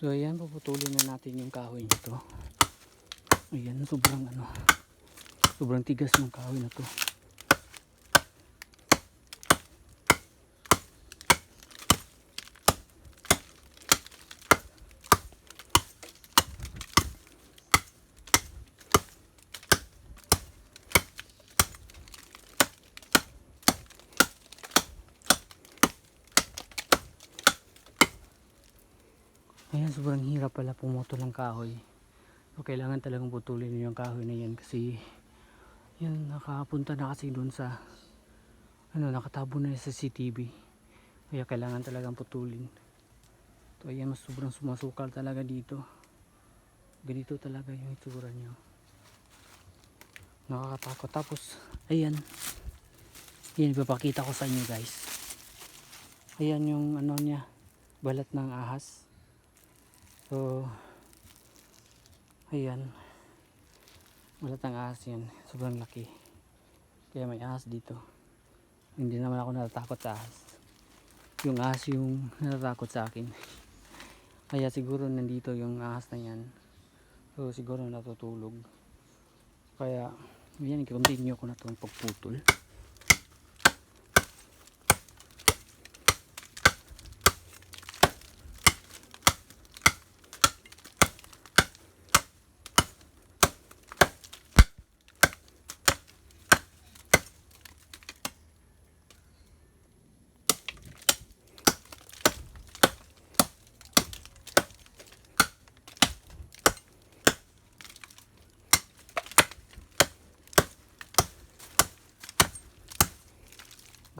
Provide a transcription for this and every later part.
So ayan, puputulin na natin yung kahoy nito. Ayan, sobrang ano, sobrang tigas ng kahoy na to. Ayan, sobrang hirap pala pumutol ng kahoy. So, kailangan talagang putulin yung kahoy na yan kasi yan, nakapunta na kasi doon sa ano, nakatabo na sa CCTV. Kaya kailangan talagang putulin. So, ayan, mas sobrang sumasukal talaga dito. Ganito talaga yung itsura niya. Nakakatakot. Tapos, ayan. Yan, ipapakita ko sa inyo guys. Ayan yung ano niya, balat ng ahas. So, ayan. Balat ng ahas yan. Sobrang laki. Kaya may ahas dito. Hindi naman ako natatakot sa ahas. Yung ahas yung natatakot sa akin. Kaya siguro nandito yung ahas na yan. So, siguro natutulog. Kaya, yan, i-continue ko na itong pagputol.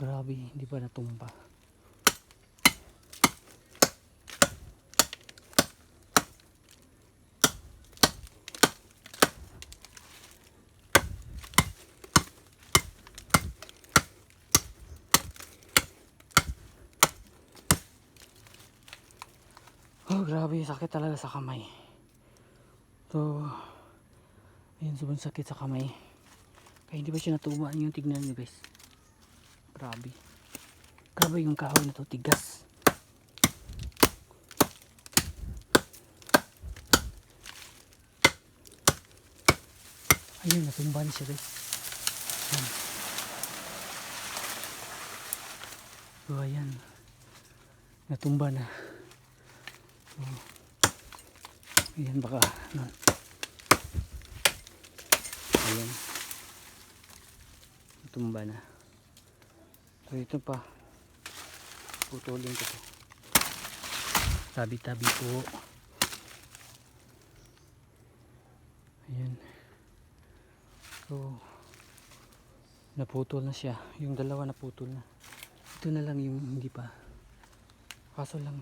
Grabe, hindi pa natumba. Oh, grabe, sakit talaga sa kamay. So, ayun, sobrang sakit sa kamay. Kaya hindi ba siya natuba yung tignan nyo guys. Grabe. Grabe yung kahoy na to, tigas. Ayun, natumba na siya guys. Ayan. So, ayan. Natumba na. So, ayan, baka, ano. Ayan. Natumba na. So ito pa. Putulin ko to. Tabi-tabi po. Ayan. So naputol na siya. Yung dalawa naputol na. Ito na lang yung hindi pa. Kaso lang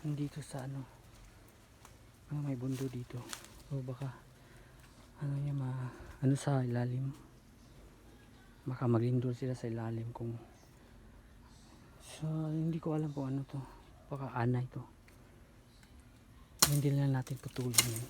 nandito sa ano ah, may bundo dito. So baka ano niya ma ano sa ilalim baka maglindol sila sa ilalim kung so hindi ko alam kung ano to. Baka anay to. Hindi na natin putulin yun.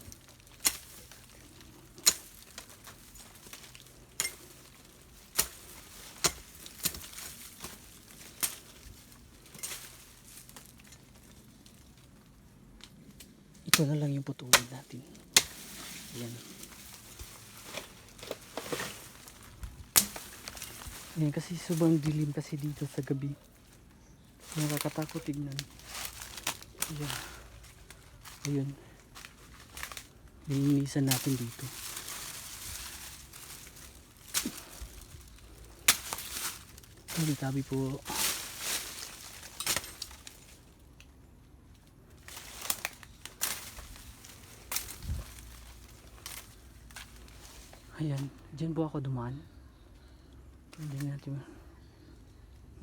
Ito na lang yung putulin natin. Yan Yan kasi sobrang dilim kasi dito sa gabi. Nakakatakot tignan. Ayan. Ayun. Lilinisan natin dito. Tabi-tabi po. Ayan. Diyan po ako dumaan. Hindi natin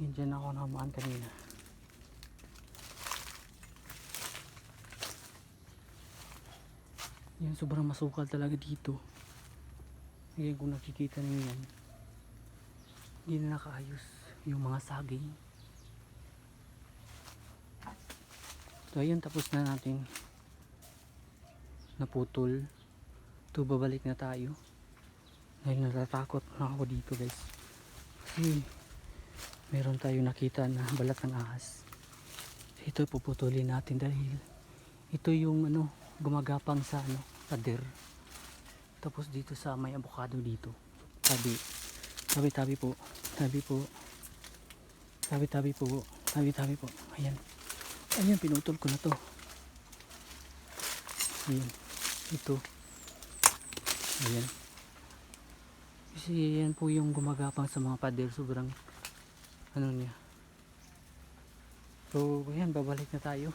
Yan dyan ako nakamaan kanina. Yan sobrang masukal talaga dito. Ngayon kung nakikita niyo yan. Hindi na nakaayos yung mga saging. So ayun tapos na natin naputol. Ito babalik na tayo. Dahil natatakot na ako dito guys. Kasi meron tayo nakita na balat ng ahas. Ito puputulin natin dahil ito yung ano gumagapang sa ano pader. Tapos dito sa may avocado dito. Tabi. Tabi tabi po. Tabi po. Tabi tabi po. Tabi tabi po. Ayan. Ayan pinutol ko na to. Ayan. Ito. Ayan kasi yan po yung gumagapang sa mga pader sobrang ano niya. So ayan babalik na tayo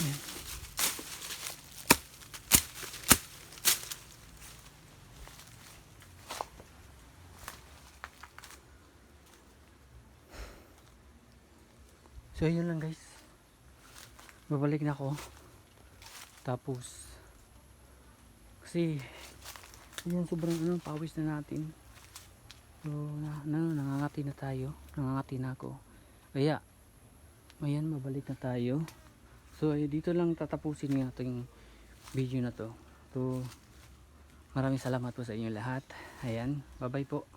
Ayan. So yun lang guys. Babalik na ako. Tapos kasi yun sobrang ano, pawis na natin. So na, na, nangangati na tayo. Nangangati na ako. Kaya ayan mabalik na tayo. So ay dito lang tatapusin ng ating video na to. So maraming salamat po sa inyo lahat. Ayan, bye bye po.